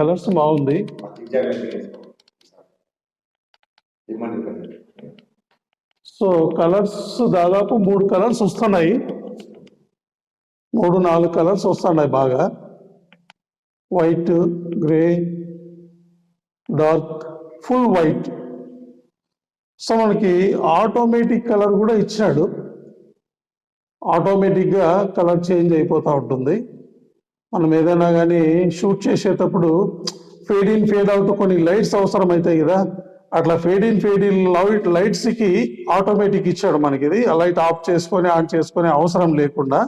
Colours బాగుంది. So colours దాదాపు మూడు కలర్స్ వస్తున్నాయి. మూడు నాలుగు కలర్స్ వస్తున్నాయి బాగా. White grey dark full white so మనకి ఆటోమేటిక్ కలర్ కూడా ఇచ్చాడు. ఆటోమేటిక్గా కలర్ చేంజ్ అయిపోతూ ఉంటుంది. మనం ఏదైనా కానీ షూట్ చేసేటప్పుడు ఫేడ్ ఇన్ ఫేడ్ అవుట్ కొన్ని లైట్స్ అవసరం అవుతాయి కదా అట్లా fade in fade in light లైట్స్కి automatic ఇచ్చాడు మనకి ఇది ఆ లైట్ ఆఫ్ చేసుకొని ఆన్ చేసుకొని అవసరం లేకుండా.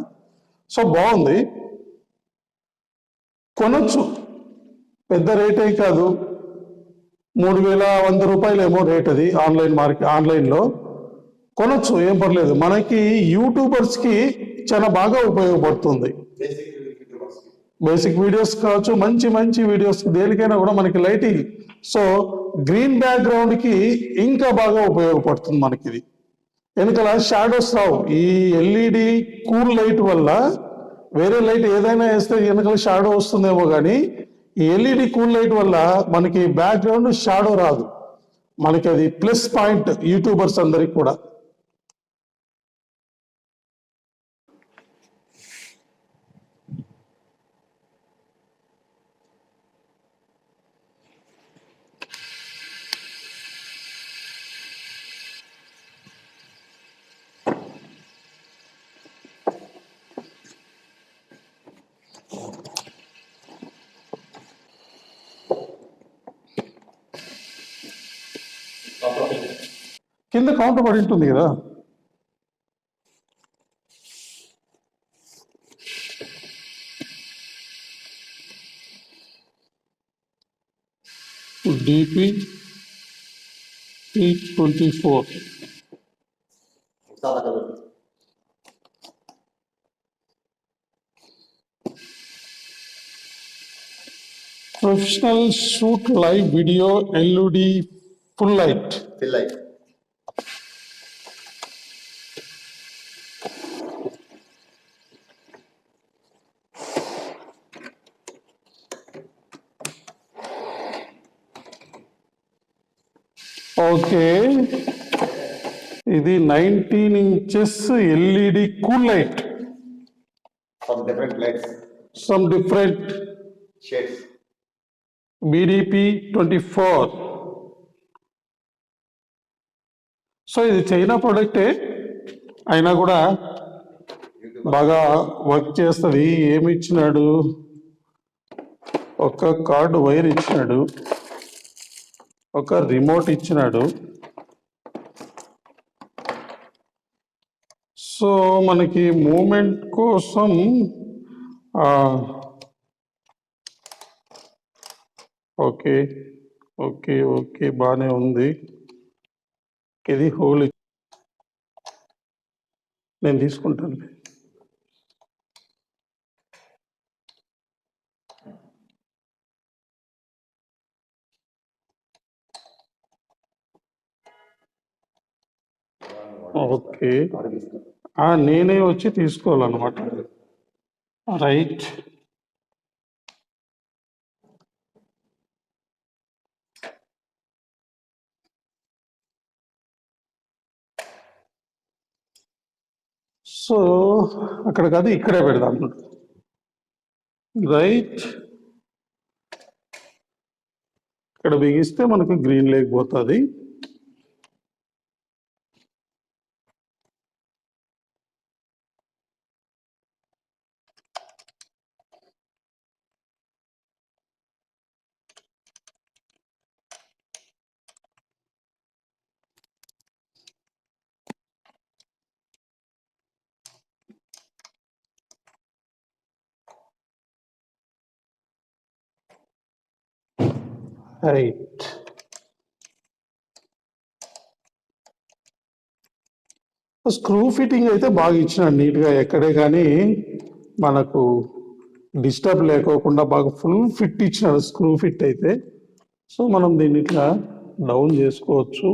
సో బాగుంది కొనొచ్చు. పెద్ద రేటే కాదు. మూడు వేల వంద రూపాయలు ఏమో రేట్ అది ఆన్లైన్ మార్కెట్ ఆన్లైన్లో. కొనొచ్చు ఏం పర్లేదు. మనకి యూట్యూబర్స్కి చాలా బాగా ఉపయోగపడుతుంది. బేసిక్ వీడియోస్ కావచ్చు మంచి మంచి వీడియోస్ దేనికైనా కూడా మనకి లైటింగ్ సో గ్రీన్ బ్యాక్గ్రౌండ్కి ఇంకా బాగా ఉపయోగపడుతుంది మనకి ఇది వెనకాల షాడోస్ రావు. ఈ ఎల్ఈడి కూల్ లైట్ వల్ల వేరే లైట్ ఏదైనా వేస్తే వెనకాల షాడో వస్తుందేమో కానీ ఈ ఎల్ఈడి కూల్ లైట్ వల్ల మనకి బ్యాక్గ్రౌండ్ షాడో రాదు. మనకి అది ప్లస్ పాయింట్ యూట్యూబర్స్ అందరికి కూడా. కింద కౌంటర్ పడి ఉంటుంది కదా. DP twenty four professional shoot live video LED full light okay. ఇది nineteen inches LED cool light. Some different lights, some different. BDP twenty four so ఇది చైనా ప్రోడక్టే అయినా కూడా బాగా వర్క్ చేస్తుంది. ఏమి ఇచ్చినాడు? ఒక కార్డు వైర్ ఇచ్చినాడు. ఒక రిమోట్ ఇచ్చినాడు. సో మనకి మూమెంట్ కోసం ఓకే ఓకే ఓకే బాగానే ఉంది. ఇది హోల్ నేను తీసుకుంటాను ఓకే. నేనే వచ్చి తీసుకోవాలన్నమాట. రైట్. సో అక్కడ కాదు ఇక్కడే పెడదాం. రైట్. ఇక్కడ బిగిస్తే మనకు గ్రీన్ లేక్ పోతుంది. రైట్ స్క్రూ ఫిట్టింగ్ అయితే బాగా ఇచ్చినాడు నీట్గా ఎక్కడే కానీ మనకు డిస్టర్బ్ లేకోకుండా బాగా ఫుల్ ఫిట్ ఇచ్చినాడు స్క్రూ ఫిట్ అయితే. సో మనం దీన్ని ఇట్లా డౌన్ చేసుకోవచ్చు.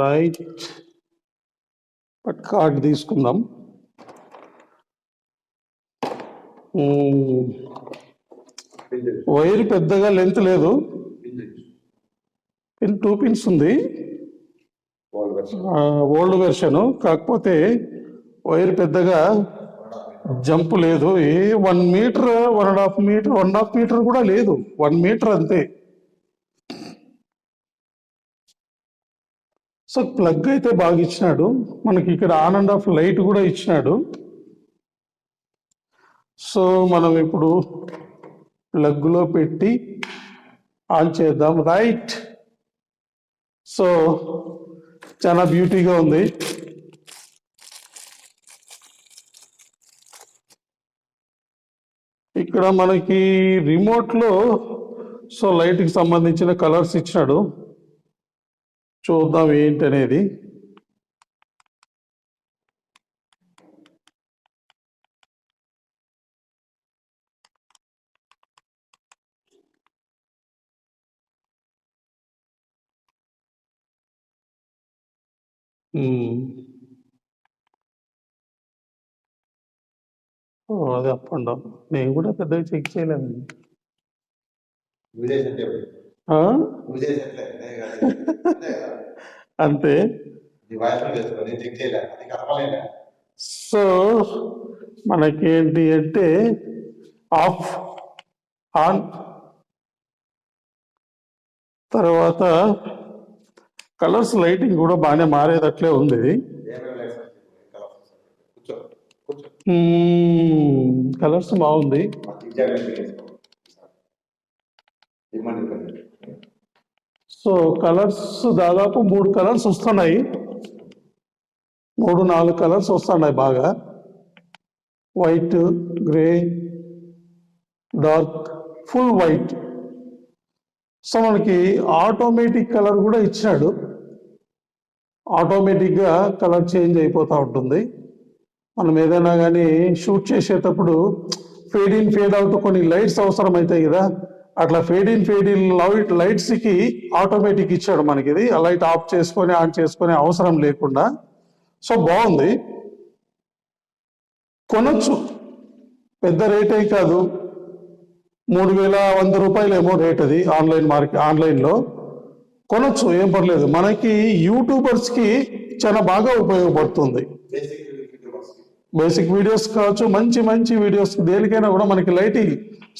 రైట్ బట్ కార్డ్ తీసుకుందాం. వైర్ పెద్దగా లెంత్ లేదు. పిన్ టూ పిన్స్ ఉంది. Old version. కాకపోతే వైర్ పెద్దగా జంప్ లేదు. A one metre one and half metre one half metre కూడా లేదు. వన్ మీటర్ అంతే. సో ప్లగ్ అయితే బాగా ఇచ్చినాడు. మనకి ఇక్కడ ఆన్ అండ్ ఆఫ్ లైట్ కూడా ఇచ్చినాడు. సో మనం ఇప్పుడు ప్లగ్లో పెట్టి ఆన్ చేద్దాం. రైట్ సో చాలా బ్యూటీగా ఉంది. ఇక్కడ మనకి రిమోట్లో సో లైట్కి సంబంధించిన కలర్స్ ఇచ్చినాడు చూద్దాం ఏంటి అనేది అది అప్ అండ్ డౌన్ నేను కూడా పెద్దగా చెక్ చేయలేదు Use చేసినట్టే ఉంది. ఆ? Use చేసినట్లే. అదే కదా. అదే కదా. అంతే సో మనకేంటి అంటే ఆఫ్ ఆన్ తర్వాత కలర్స్ లైటింగ్ కూడా బాగానే మారేటట్లే ఉంది. కలర్స్ బాగుంది. సో కలర్స్ దాదాపు మూడు కలర్స్ వస్తున్నాయి. మూడు నాలుగు కలర్స్ వస్తున్నాయి బాగా. White grey dark full white. So మనకి ఆటోమేటిక్ కలర్ కూడా ఇచ్చాడు ఆటోమేటిక్గా కలర్ చేంజ్ అయిపోతూ ఉంటుంది. మనం ఏదైనా కానీ షూట్ చేసేటప్పుడు ఫేడ్ ఇన్ ఫేడ్ అవుట్ కొన్ని లైట్స్ అవసరం అవుతాయి కదా. అట్లా fade in fade in light లైట్స్కి automatic ఇచ్చాడు మనకి ఇది ఆ లైట్ ఆఫ్ చేసుకొని ఆన్ చేసుకునే అవసరం లేకుండా. సో బాగుంది. కొనొచ్చు. పెద్ద రేటే కాదు. మూడు వేల వంద రూపాయలు ఏమో రేట్ అది ఆన్లైన్ మార్కెట్ ఆన్లైన్లో కొనొచ్చు ఏం పర్లేదు. మనకి యూట్యూబర్స్కి చాలా బాగా ఉపయోగపడుతుంది. బేసిక్ వీడియోస్ కావచ్చు మంచి మంచి వీడియోస్ దేనికైనా కూడా మనకి లైటింగ్.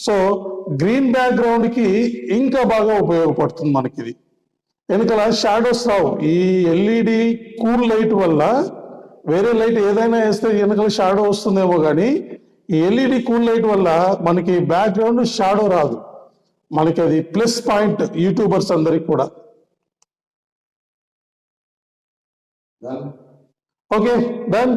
సో గ్రీన్ బ్యాక్గ్రౌండ్కి ఇంకా బాగా ఉపయోగపడుతుంది మనకి ఇది వెనకాల షాడోస్ రావు. ఈ ఎల్ఈడి కూల్ లైట్ వల్ల వేరే లైట్ ఏదైనా వేస్తే వెనకాల షాడో వస్తుందేమో కానీ ఎల్ఈడి కూల్ లైట్ వల్ల మనకి బ్యాక్గ్రౌండ్ షాడో రాదు. మనకి అది ప్లస్ పాయింట్ యూట్యూబర్స్ అందరికి కూడా. Okay done